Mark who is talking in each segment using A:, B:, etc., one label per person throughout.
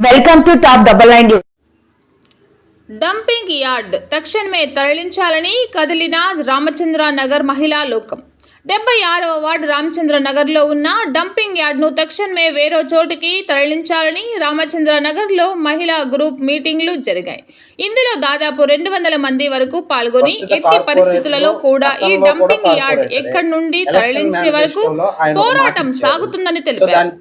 A: Welcome to top double nine
B: dumping yard తక్షణమే తరలించాలని కదిలిన రామచంద్ర నగర్ మహిళా లోకం. డెబ్బై ఆరవ వార్డు రామచంద్ర నగర్లో ఉన్న డంపింగ్ యార్డ్ను తక్షణమే వేరే చోటుకి తరలించాలని రామచంద్ర నగర్లో మహిళా గ్రూప్ మీటింగ్లు జరిగాయి. ఇందులో దాదాపు రెండు వందల మంది వరకు పాల్గొని ఎట్టి పరిస్థితులలో కూడా ఈ డంపింగ్ యార్డ్ ఎక్కడి నుండి తరలించే వరకు పోరాటం సాగుతుందని తెలిపారు.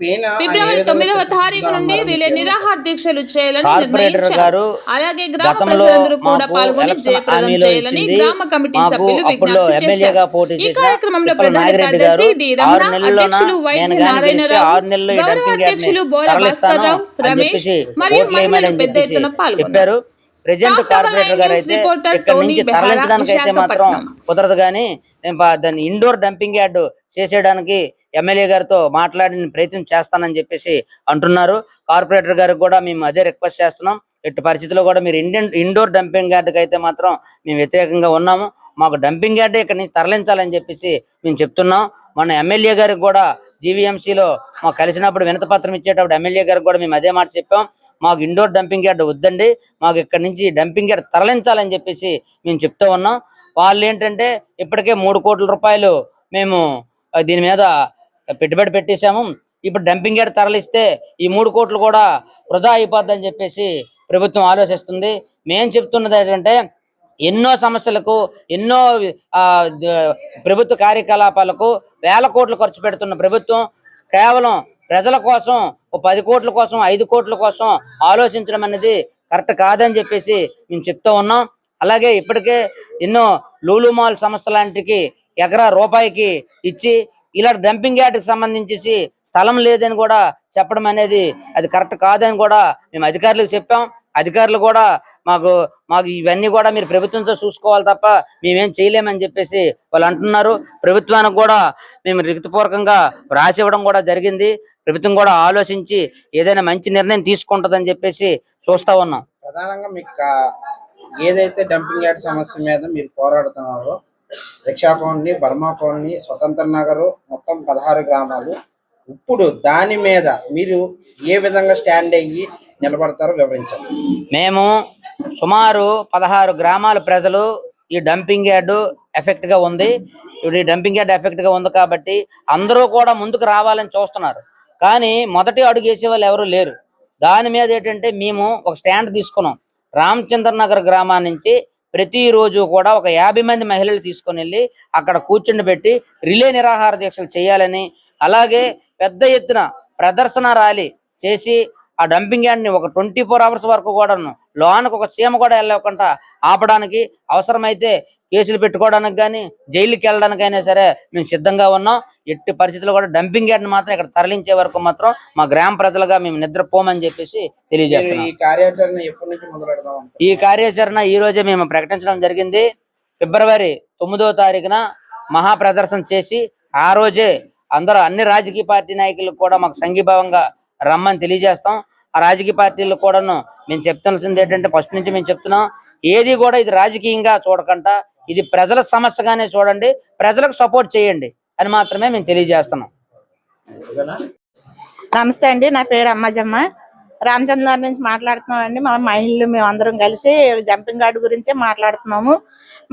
B: ఫిబ్రవరి తొమ్మిదవ తారీఖు నుండి రిలే నిరాహార దీక్షలు చేయాలని నిర్ణయించారు. అలాగే గ్రామ ప్రజలందరూ కూడా పాల్గొని జయప్రదం చేయాలని. గ్రామ కమిటీ సభ్యులు విజ్ఞప్తి చేశారు. ఈ కార్యక్రమంలో
C: నాగిరెడ్డి గారు ఆరు నేను గెలిస్తే
B: నారాయణరావు
C: ఆరు నెలల్లో ఈ డంపింగ్ యార్డ్ని చెప్పేసి ఓట్లు వేయమని చెప్పారు. ప్రజెంట్ కార్పొరేటర్ గారు అయితే ఇక్కడ నుంచి తరలించడానికి అయితే మాత్రం. కుదరదు కానీ నేను పా- దాన్ని ఇండోర్ డంపింగ్ యార్డ్ చేసేయడానికి ఎమ్మెల్యే గారితో మాట్లాడిన ప్రయత్నం చేస్తానని చెప్పేసి అంటున్నారు. కార్పొరేటర్ గారికి కూడా మేము అదే రిక్వెస్ట్ చేస్తున్నాం. ఎట్టి పరిస్థితుల్లో కూడా మీరు ఇండియన్ ఇండోర్ డంపింగ్ యార్డ్కి అయితే మాత్రం మేము వ్యతిరేకంగా ఉన్నాము. మాకు డంపింగ్ యార్డ్ ఇక్కడ నుంచి తరలించాలని చెప్పేసి మేము చెప్తున్నాం. మన ఎమ్మెల్యే గారికి కూడా జీవీఎంసీలో మాకు కలిసినప్పుడు వినతపత్రం ఇచ్చేటప్పుడు ఎమ్మెల్యే గారికి కూడా మేము అదే మాట చెప్పాం. మాకు ఇండోర్ డంపింగ్ యార్డ్ వద్దండి. మాకు ఇక్కడ నుంచి డంపింగ్ యార్డ్ తరలించాలని చెప్పేసి మేము చెప్తూ ఉన్నాం. వాళ్ళు ఏంటంటే ఇప్పటికే మూడు కోట్ల రూపాయలు మేము దీని మీద పెట్టుబడి పెట్టేశాము. ఇప్పుడు డంపింగ్ యార్డ్ తరలిస్తే ఈ మూడు కోట్లు కూడా వృధా అయిపోద్దని చెప్పేసి ప్రభుత్వం ఆలోచిస్తుంది. మేము చెప్తున్నది ఏంటంటే ఎన్నో సమస్యలకు ఎన్నో ప్రభుత్వ కార్యకలాపాలకు వేల కోట్లు ఖర్చు పెడుతున్న ప్రభుత్వం కేవలం ప్రజల కోసం ఒక పది కోట్ల కోసం ఐదు కోట్ల కోసం ఆలోచించడం అనేది కరెక్ట్ కాదని చెప్పేసి మేము చెప్తూ ఉన్నాం. అలాగే ఇప్పటికే ఎన్నో లూలు మాల్ సంస్థ లాంటికి ఎకరా రూపాయికి ఇచ్చి ఇలా డంపింగ్ యార్డ్కి సంబంధించి స్థలం లేదని కూడా చెప్పడం అనేది అది కరెక్ట్ కాదని కూడా మేము అధికారులకు చెప్పాం. అధికారులు కూడా మాకు మాకు ఇవన్నీ కూడా మీరు ప్రభుత్వంతో చూసుకోవాలి తప్ప మేమేం చేయలేమని చెప్పేసి వాళ్ళు అంటున్నారు. ప్రభుత్వానికి కూడా మేము రిక్తపూర్వకంగా రాసి ఇవ్వడం కూడా జరిగింది. ప్రభుత్వం కూడా ఆలోచించి ఏదైనా మంచి నిర్ణయం తీసుకుంటుందని చెప్పేసి చూస్తా ఉన్నాం.
D: ప్రధానంగా మీకు ఏదైతే డంపింగ్ యార్డ్ సమస్య మీద మీరు పోరాడుతున్నారో rickshaw colony Burma colony Swatantra Nagar మొత్తం పదహారు గ్రామాలు ఇప్పుడు దాని మీద మీరు ఏ విధంగా స్టాండ్ అయ్యి నిలబడతారో వివరించండి.
C: మేము సుమారు పదహారు గ్రామాల ప్రజలు ఈ డంపింగ్ యార్డ్ ఎఫెక్ట్గా ఉంది. ఇప్పుడు ఈ డంపింగ్ యార్డ్ ఎఫెక్ట్గా ఉంది కాబట్టి అందరూ కూడా ముందుకు రావాలని చూస్తున్నారు. కానీ మొదటి అడుగు వేసే వాళ్ళు ఎవరు లేరు. దాని మీద ఏంటంటే మేము ఒక స్టాండ్ తీసుకున్నాం. రామచంద్ర నగర్ గ్రామం నుంచి ప్రతిరోజు కూడా ఒక యాభై మంది మహిళలు తీసుకొని వెళ్ళి అక్కడ కూర్చుండి పెట్టి రిలే నిరాహార దీక్షలు చేయాలని అలాగే పెద్ద ఎత్తున ప్రదర్శన ర్యాలీ చేసి ఆ డంపింగ్ యార్డ్ని ఒక ట్వంటీ ఫోర్ అవర్స్ వరకు కూడాను లోనకు ఒక సీమ కూడా వెళ్ళకుండా ఆపడానికి అవసరమైతే కేసులు పెట్టుకోవడానికి కానీ జైలుకి వెళ్ళడానికైనా సరే మేము సిద్ధంగా ఉన్నాం. ఎట్టి పరిస్థితుల్లో కూడా డంపింగ్ యార్డ్ని మాత్రం ఇక్కడ తరలించే వరకు మాత్రం మా గ్రామ ప్రజలుగా మేము నిద్రపోమని చెప్పేసి
D: మీరు
C: తెలియజేస్తున్నాం.
D: ఈ కార్యాచరణ ఎప్పటి నుంచి మొదలు పెడదాం
C: ఈ కార్యాచరణ ఈ రోజే మేము ప్రకటించడం జరిగింది. ఫిబ్రవరి తొమ్మిదో తారీఖున మహా ప్రదర్శన చేసి ఆ రోజే అందరూ అన్ని రాజకీయ పార్టీ నాయకులకు కూడా మాకు సంఘీభావంగా రమ్మని తెలియజేస్తాం. ఆ రాజకీయ పార్టీలు కూడాను మేము చెప్తున్నది ఏంటంటే ఫస్ట్ నుంచి మేము చెప్తున్నాం. ఏది కూడా ఇది రాజకీయంగా చూడకుండా ఇది ప్రజల సమస్యగానే చూడండి. ప్రజలకు సపోర్ట్ చేయండి అని మాత్రమే మేము తెలియజేస్తున్నాం.
E: నమస్తే అండి. నా పేరు అమ్మజమ్మ. రామచంద్రనగర్ నుంచి మాట్లాడుతున్నామండి. మా మహిళలు మేము అందరం కలిసి జంపింగ్ గార్డు గురించే మాట్లాడుతున్నాము.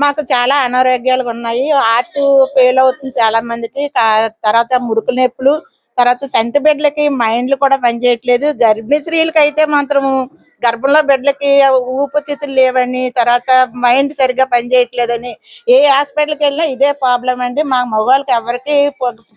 E: మాకు చాలా అనారోగ్యాలు ఉన్నాయి ఆర్టు ఫెయిల్ అవుతుంది చాలా మందికి తర్వాత ముడుకు నొప్పులు తర్వాత చంటి బిడ్డలకి మైండ్లు కూడా పనిచేయట్లేదు. గర్భిణీ స్త్రీలకి అయితే మాత్రము గర్భంలో బిడ్డలకి ఊపిరితిత్తులు లేవని తర్వాత మైండ్ సరిగ్గా పనిచేయట్లేదని ఏ హాస్పిటల్కి వెళ్ళినా ఇదే ప్రాబ్లం అండి. మా మగవాళ్ళకి ఎవరికి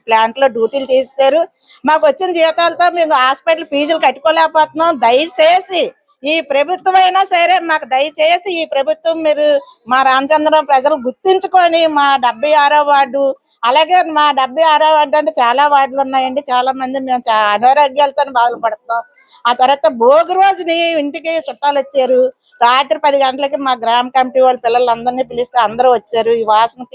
E: ప్లాంట్లో డ్యూటీలు చేస్తారు మాకు వచ్చిన జీతాలతో మేము హాస్పిటల్ ఫీజులు కట్టుకోలేకపోతున్నాం. దయచేసి ఈ ప్రభుత్వం అయినా సరే మాకు దయచేసి ఈ ప్రభుత్వం మీరు మా రామచంద్రం ప్రజలు గుర్తించుకొని మా డెబ్బై ఆరో వార్డు అలాగే మా డెబ్బై ఆరో వార్డు అంటే చాలా వార్డులు ఉన్నాయండి. చాలా మంది మేము చా- అనారోగ్యాలతో బాధపడుతున్నాం. ఆ తర్వాత భోగి రోజుని ఇంటికి చుట్టాలు వచ్చారు. రాత్రి పది గంటలకి మా గ్రామ కమిటీ వాళ్ళ పిల్లలందరినీ పిలిస్తే అందరూ వచ్చారు. ఈ వాసనకి